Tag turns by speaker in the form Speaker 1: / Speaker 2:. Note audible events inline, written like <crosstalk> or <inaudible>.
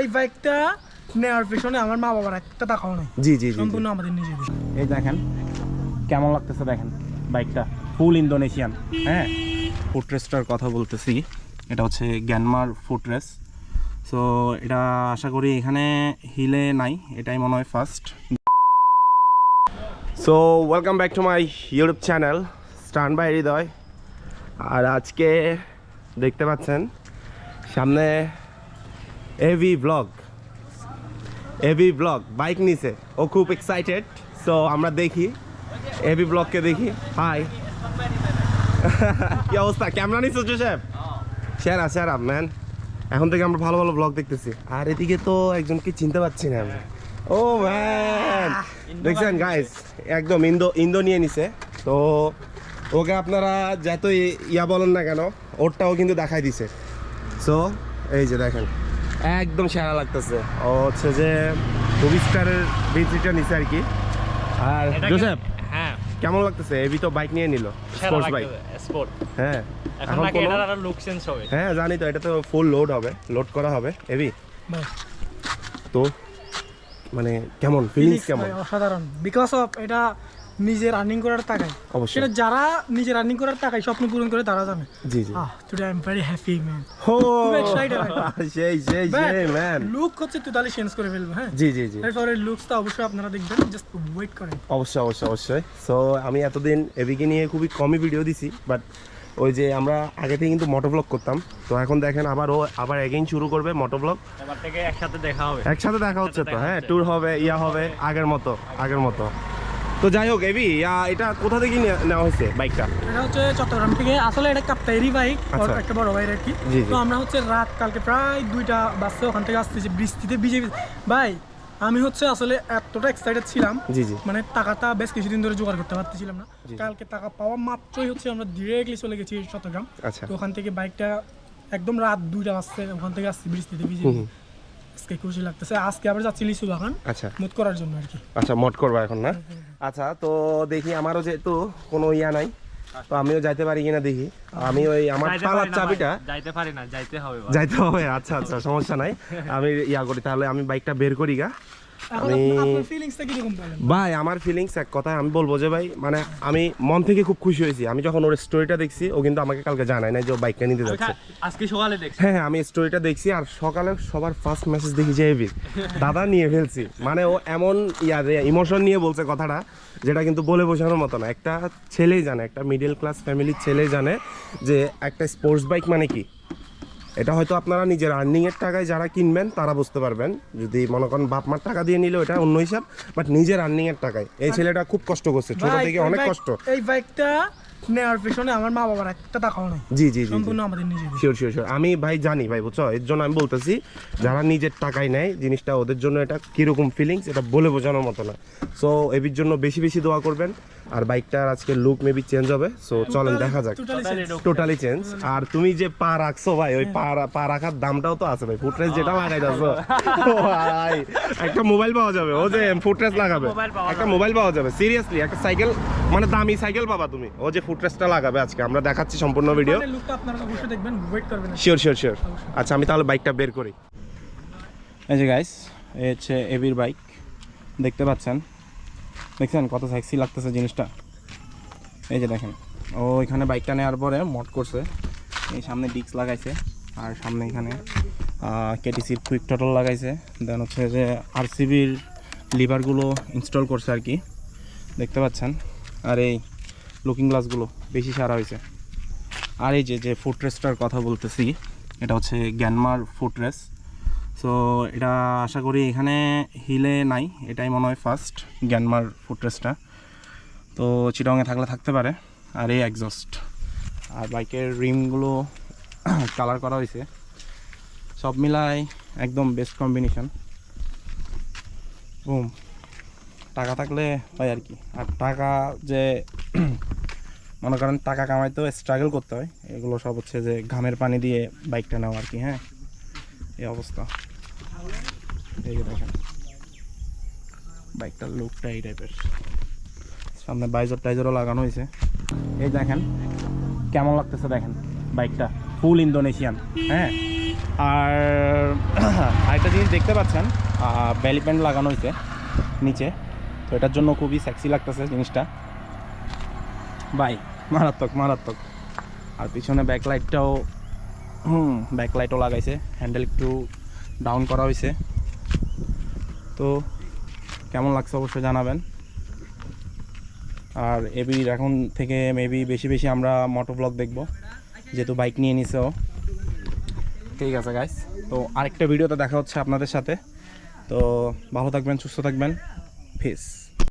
Speaker 1: এই বাইকটা নেওয়ার পিছনে আমার মা বাবার একটা টাকাও নেই।
Speaker 2: জি জি।
Speaker 1: সম্পূর্ণ আমাদের নিজেদের
Speaker 3: এই দেখেন কেমন লাগতেছে দেখেন বাইকটা। ফুল ইন্দোনেশিয়ান হ্যাঁ? ফুটরেসটার কথা বলতেছি। এটা হচ্ছে গ্যানমার ফুটরেস সো এটা আশা করি এখানে হিলে নাই এটাই মনে হয় first
Speaker 2: so welcome back to my YouTube channel stan by Hriday আর আজকে দেখতে পাচ্ছেন সামনে vlog vlog bike নিছে। ও খুব এক্সাইটেড সো আমরা দেখি। এভি ব্লগকে দেখি। হাই <laughs> কি অবস্থা? ক্যামেরা নিছো জোসেফ সেরা সেরা ম্যান এখন থেকে আমরা ভালো ভালো ব্লগ দেখতেছি। আর এদিকে তো একজনকে চিনতে পারছি না আমি ও ম্যান দেখছেন গাইস একদম ইন্দো ইন্দো নিয়ে নিছে। তো ওকে আপনারা যতই ইয়া বলেন না কেন ওরটাও কিন্তু দেখাই দিছে। সো এই যে দেখেন। একদম সেরা লাগতেছে। ও হচ্ছে যে রবি স্টারের বিচিটা নিছে আর কি। আর জোসেফ
Speaker 4: হ্যাঁ।
Speaker 2: কেমন লাগতেছে? এবি তো বাইক নিয়ে নিল স্পোর্টস বাইক
Speaker 4: স্পোর্ট
Speaker 2: হ্যাঁ
Speaker 4: এখন নাকি এটার আরও লুক চেঞ্জ হবে।
Speaker 2: হ্যাঁ জানি তো এটা তো ফুল লোড হবে লোড করা হবে এবি তো মানে কেমন ফিলিংস কেমন?
Speaker 1: অসাধারণ। বিকজ অফ এটা নিজে রানিং করার টাকায়
Speaker 2: অবশ্যই।
Speaker 1: সেটা যারা নিজে রানিং করার টাকায় স্বপ্ন পূরণ করে তারা জানে।
Speaker 2: জি জি।
Speaker 1: আহ today I am very happy man
Speaker 2: হো। <laughs> সেই সেই সেই ম্যান
Speaker 1: লুক হচ্ছে টোটালি চেঞ্জ করে ফেলবে হ্যাঁ?
Speaker 2: জি জি জি।
Speaker 1: এরপরে লুকসটা অবশ্যই আপনারা দেখবেন জাস্ট ওয়েট করেন
Speaker 2: অবশ্যই অবশ্যই অবশ্যই। সো আমি এতদিন এবিকে নিয়ে খুবই কমই ভিডিও দিছি বাট ওই যে আমরা আগে থেকে কিন্তু মোটো ব্লগ করতাম। তো এখন দেখেন আবার ও আবার এগেইন শুরু করবে মোটোব্লগ
Speaker 4: এবার থেকে একসাথে দেখা হবে।
Speaker 2: একসাথে দেখা হচ্ছে তো হ্যাঁ ট্যুর হবে ইয়া হবে আগের মতো আগের মতো। তো যাই হোক এবি এটা কোথা থেকে নেওয়া হয়েছে বাইকটা?
Speaker 1: এটা হচ্ছে চট্টগ্রাম থেকে। আসলে এটা কাপ্তাইরি বাইক
Speaker 2: আচ্ছা।
Speaker 1: একটা বড় ভাইয়ের আর কি। তো আমরা হচ্ছে রাত কালকে প্রায় দুইটা বাসে ওখান থেকে আসতেছি বৃষ্টিতে ভিজে ভাই আমি হচ্ছে আসলে এতটা এক্সাইটেড ছিলাম মানে টাকাটা বেশ কিছুদিন ধরে জোগাড় করতে পারতেছিলাম না। কালকে টাকা পাওয়া মাত্রই হচ্ছে আমরা ডিরেক্টলি চলে গেছি চট্টগ্রাম।
Speaker 2: আচ্ছা।
Speaker 1: তো ওখান থেকে বাইকটা একদম রাত দুইটা বাজছে ওখান থেকে আসছি বৃষ্টিতে ভিজে। আজকে খুশি লাগতেছে। আজকে আবার যাচ্ছি লিচু বাগান
Speaker 2: আচ্ছা।
Speaker 1: মুট করার জন্য আর কি।
Speaker 2: আচ্ছা মট করবা এখন না? আচ্ছা তো দেখি আমারও যেহেতু কোনো ইয়া নাই তো আমিও যাইতে পারি কিনা দেখি। আমি ওই আমার পালার চাবিটা
Speaker 4: যাইতে পারি না যাইতে হবে
Speaker 2: যাইতে হবে আচ্ছা আচ্ছা সমস্যা নাই। আমি ইয়া করি তাহলে আমি বাইকটা বের করি গা। আমি- ভাই আমার ফিলিংস এক কথায় আমি বলব যে ভাই মানে আমি মন থেকে খুব খুশি হয়েছি। আমি যখন ওর স্টোরিটা দেখছি ও কিন্তু আমাকে কালকে জানায় নাই যে ও বাইকটা নিতে যাচ্ছে।
Speaker 4: আজকে সকালে দেখছি।
Speaker 2: হ্যাঁ হ্যাঁ আমি স্টোরিটা দেখছি আর সকালে সবার ফার্স্ট মেসেজ দেখি যে এবির দাদা নিয়ে ফেলছি। মানে ও এমন ইয়া ইমোশন নিয়ে বলছে কথাটা যেটা কিন্তু বলে বোঝানোর মতো না। একটা ছেলেই জানে একটা মিডল ক্লাস ফ্যামিলির ছেলেই জানে যে একটা স্পোর্টস বাইক মানে কি? এটা হয়তো আপনারা নিজের আর্নিং এর টাকায় যারা কিনবেন তারা বুঝতে পারবেন। যদি মনে করেন বাপ মার টাকা দিয়ে নিলে এটা অন্য হিসাব বাট নিজের আর্নিং এর টাকায়। এই ছেলেটা খুব কষ্ট করছে ছোট থেকে অনেক কষ্ট।
Speaker 1: এই বাইকটা নেওয়ার পিছনে আমার মা বাবার একটা টাকাও নেই।
Speaker 2: জি জি
Speaker 1: সম্পূর্ণ আমাদের নিজেদের
Speaker 2: শিওর শিওর শিওর আমি ভাই জানি ভাই বুঝছ? এর জন্য আমি বলতেছি যারা নিজের টাকায় নেয় জিনিসটা ওদের জন্য এটা কীরকম ফিলিংস এটা বলে বোঝানোর মতো না। সো এবির জন্য বেশি বেশি দোয়া করবেন। আর বাইকটার আজকে লুক মেবি চেঞ্জ হবে। সো চলেন দেখা যাক। টোটালি চেঞ্জ আর তুমি যে পা রাখছো ভাই ওই পা পা রাখার দামটাও তো আছে ভাই। ফুটরেস যেটা লাগাই যাচ্ছো ভাই একটা মোবাইল পাওয়া যাবে। ও যে ফুটরেস লাগাবে। একটা মোবাইল পাওয়া যাবে। সিরিয়াসলি একটা সাইকেল মানে দামি সাইকেল পাবা তুমি। ও যে ফুটরেসটা লাগাবে আজকে। আমরা দেখাচ্ছি সম্পূর্ণ ভিডিও
Speaker 1: লুকটা আপনারা অবশ্যই দেখবেন ওয়েট করবেন
Speaker 2: শিওর শিওর শিওর আচ্ছা আমি তাহলে বাইকটা বের করি।
Speaker 3: এই যে গাইস এই হচ্ছে এবির বাইক দেখতে পাচ্ছেন? দেখছেন কত সেক্সি লাগতেছে জিনিসটা? এই যে দেখেন ও এখানে বাইকটা নেওয়ার পরে মড করছে। এই সামনে ডিস্ক লাগাইছে আর সামনে এখানে কেটিসির কুইক টটল লাগাইছে। দেন হচ্ছে যে আরসিবির লিভারগুলো ইনস্টল করছে আর কি। দেখতে পাচ্ছেন? আর এই লুকিং গ্লাসগুলো বেশি সারা হয়েছে। আর এই যে যে ফুটরেসটার কথা বলতেছি, এটা হচ্ছে গ্যানমার ফুটরেস সো এটা আশা করি এখানে হিলে নাই, এটাই মনে হয় ফার্স্ট গ্যানমার ফুটরেসটা তো চিটংয়ে থাকলে থাকতে পারে, আর এই এক্সস্ট আর বাইকের রিমগুলো <coughs> কালার করা হয়েছে। সব মিলাই একদম বেস্ট কম্বিনেশান টাকা থাকলে হয় আর কি। আর টাকা যে মনে করেন টাকা কামাইতেও স্ট্রাগল করতে হয়। এগুলো সব হচ্ছে যে ঘামের পানি দিয়ে বাইকটা নেওয়া আর কি হ্যাঁ? এই অবস্থা। দেখেন। বাইকটার লুকটা এই টাইপের সামনে বাইজর টাইজরও লাগানো হয়েছে। এই দেখেন, কেমন লাগতেছে দেখেন বাইকটা ফুল ইন্দোনেশিয়ান হ্যাঁ? আর <clears throat> আরেকটা জিনিস দেখতে পাচ্ছেন বেলি প্যান্ট লাগানো হয়েছে নিচে। তো এটার জন্য খুবই সেক্সি লাগতেছে জিনিসটা। বাই মারাত্মক মারাত্মক। আর পিছনে ব্যাকলাইটটাও হুম ব্যাকলাইটও লাগাইছে। হ্যান্ডেল একটু ডাউন করা হয়েছে তো কেমন লাগছে অবশ্যই জানাবেন। আর এবির এখন থেকে মেবি বেশি বেশি আমরা মোটো ব্লগ দেখব। যেহেতু বাইক নিয়ে নিছে ও। ঠিক আছে গাইস তো আরেকটা ভিডিওতে দেখা হচ্ছে আপনাদের সাথে। তো ভালো থাকবেন, সুস্থ থাকবেন। ফেস